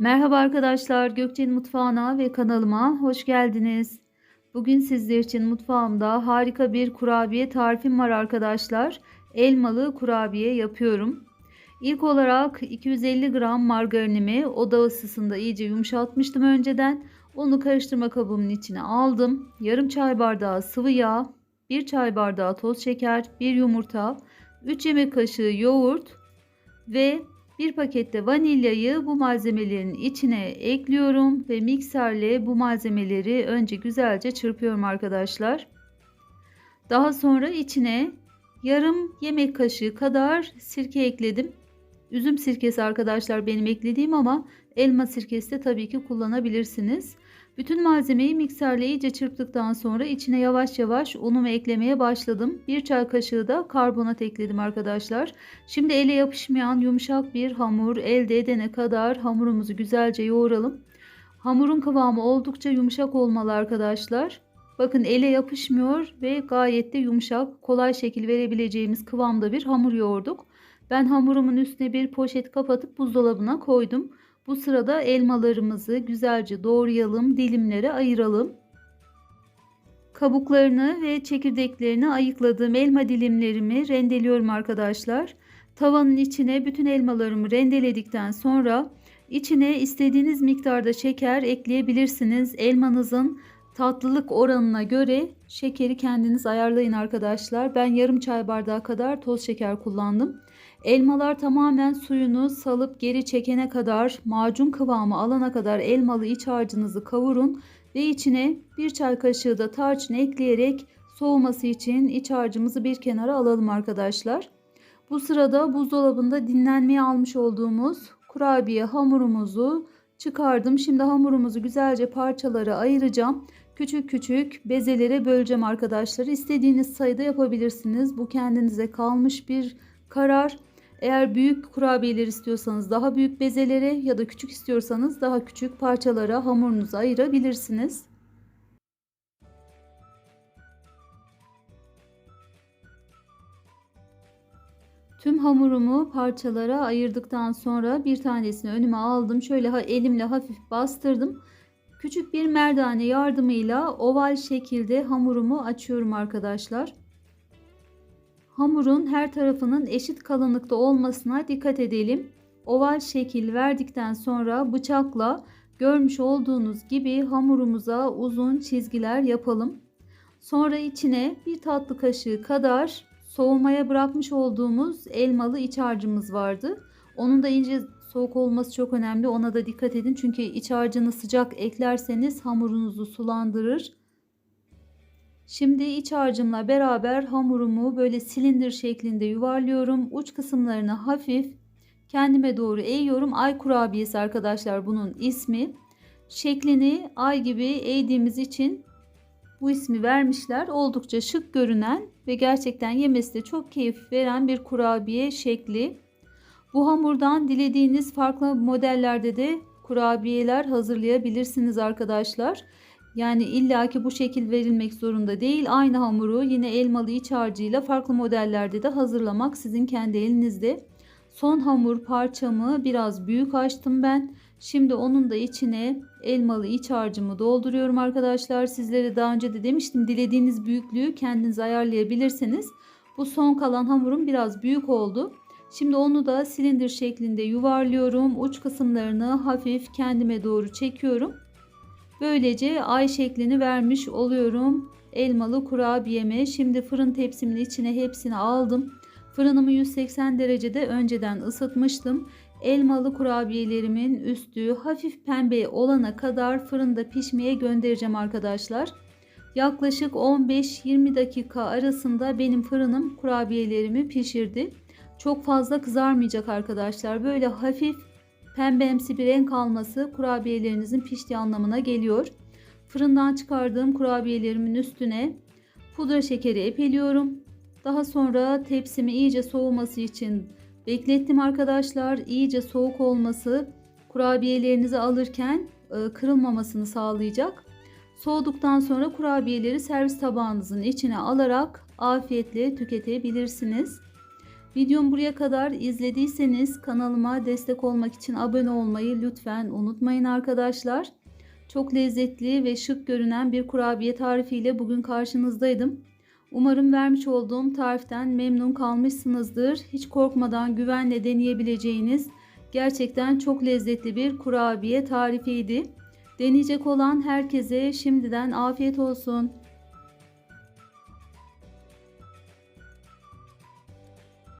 Merhaba arkadaşlar, Gökçe'nin mutfağına ve kanalıma hoş geldiniz. Bugün sizler için mutfağımda harika bir kurabiye tarifim var arkadaşlar. Elmalı kurabiye yapıyorum. İlk olarak 250 gram margarinimi oda ısısında iyice yumuşatmıştım önceden. Onu karıştırma kabımın içine aldım. Yarım çay bardağı sıvı yağ, 1 çay bardağı toz şeker, 1 yumurta, 3 yemek kaşığı yoğurt ve bir pakette vanilyayı bu malzemelerin içine ekliyorum ve mikserle bu malzemeleri önce güzelce çırpıyorum arkadaşlar. Daha sonra içine yarım yemek kaşığı kadar sirke ekledim. Üzüm sirkesi arkadaşlar benim eklediğim ama elma sirkesi de tabii ki kullanabilirsiniz. Bütün malzemeyi mikserle iyice çırptıktan sonra içine yavaş yavaş unumu eklemeye başladım. Bir çay kaşığı da karbonat ekledim arkadaşlar. Şimdi ele yapışmayan yumuşak bir hamur elde edene kadar hamurumuzu güzelce yoğuralım. Hamurun kıvamı oldukça yumuşak olmalı arkadaşlar. Bakın ele yapışmıyor ve gayet de yumuşak, kolay şekil verebileceğimiz kıvamda bir hamur yoğurduk. Ben hamurumun üstüne bir poşet kapatıp buzdolabına koydum. Bu sırada elmalarımızı güzelce doğrayalım, dilimlere ayıralım. Kabuklarını ve çekirdeklerini ayıkladığım elma dilimlerimi rendeliyorum arkadaşlar. Tavanın içine bütün elmalarımı rendeledikten sonra içine istediğiniz miktarda şeker ekleyebilirsiniz. Elmanızın tatlılık oranına göre şekeri kendiniz ayarlayın arkadaşlar. Ben yarım çay bardağı kadar toz şeker kullandım. Elmalar tamamen suyunu salıp geri çekene kadar macun kıvamı alana kadar elmalı iç harcınızı kavurun ve içine bir çay kaşığı da tarçın ekleyerek soğuması için iç harcımızı bir kenara alalım arkadaşlar. Bu sırada buzdolabında dinlenmeye almış olduğumuz kurabiye hamurumuzu çıkardım. Şimdi hamurumuzu güzelce parçalara ayıracağım. Küçük küçük bezelere böleceğim arkadaşlar. İstediğiniz sayıda yapabilirsiniz. Bu kendinize kalmış bir karar. Eğer büyük kurabiyeler istiyorsanız daha büyük bezelere ya da küçük istiyorsanız daha küçük parçalara hamurunuzu ayırabilirsiniz. Tüm hamurumu parçalara ayırdıktan sonra bir tanesini önüme aldım. Şöyle elimle hafif bastırdım. Küçük bir merdane yardımıyla oval şekilde hamurumu açıyorum arkadaşlar. Hamurun her tarafının eşit kalınlıkta olmasına dikkat edelim. Oval şekil verdikten sonra bıçakla görmüş olduğunuz gibi hamurumuza uzun çizgiler yapalım. Sonra içine bir tatlı kaşığı kadar soğumaya bırakmış olduğumuz elmalı iç harcımız vardı. Onun da ince soğuk olması çok önemli. Ona da dikkat edin. Çünkü iç harcını sıcak eklerseniz hamurunuzu sulandırır. Şimdi iç harcımla beraber hamurumu böyle silindir şeklinde yuvarlıyorum. Uç kısımlarını hafif kendime doğru eğiyorum. Ay kurabiyesi arkadaşlar bunun ismi. Şeklini ay gibi eğdiğimiz için bu ismi vermişler. Oldukça şık görünen ve gerçekten yemesi de çok keyif veren bir kurabiye şekli. Bu hamurdan dilediğiniz farklı modellerde de kurabiyeler hazırlayabilirsiniz arkadaşlar. Yani illaki bu şekil verilmek zorunda değil. Aynı hamuru yine elmalı iç harcıyla farklı modellerde de hazırlamak sizin kendi elinizde. Son hamur parçamı biraz büyük açtım ben. Şimdi onun da içine elmalı iç harcımı dolduruyorum arkadaşlar. Sizlere daha önce de demiştim dilediğiniz büyüklüğü kendiniz ayarlayabilirsiniz. Bu son kalan hamurum biraz büyük oldu. Şimdi onu da silindir şeklinde yuvarlıyorum. Uç kısımlarını hafif kendime doğru çekiyorum. Böylece ay şeklini vermiş oluyorum elmalı kurabiyeme. Şimdi fırın tepsimin içine hepsini aldım. Fırınımı 180 derecede önceden ısıtmıştım. Elmalı kurabiyelerimin üstü hafif pembe olana kadar fırında pişmeye göndereceğim arkadaşlar. Yaklaşık 15-20 dakika arasında benim fırınım kurabiyelerimi pişirdi. Çok fazla kızarmayacak arkadaşlar. Böyle hafif pembemsi bir renk alması kurabiyelerinizin piştiği anlamına geliyor. Fırından çıkardığım kurabiyelerimin üstüne pudra şekeri epeliyorum. Daha sonra tepsimi iyice soğuması için beklettim arkadaşlar. İyice soğuk olması kurabiyelerinizi alırken e, kırılmamasını sağlayacak. Soğuduktan sonra kurabiyeleri servis tabağınızın içine alarak afiyetle tüketebilirsiniz. Videomu buraya kadar izlediyseniz kanalıma destek olmak için abone olmayı lütfen unutmayın arkadaşlar. Çok lezzetli ve şık görünen bir kurabiye tarifiyle bugün karşınızdaydım. Umarım vermiş olduğum tariften memnun kalmışsınızdır. Hiç korkmadan güvenle deneyebileceğiniz gerçekten çok lezzetli bir kurabiye tarifiydi. Deneyecek olan herkese şimdiden afiyet olsun.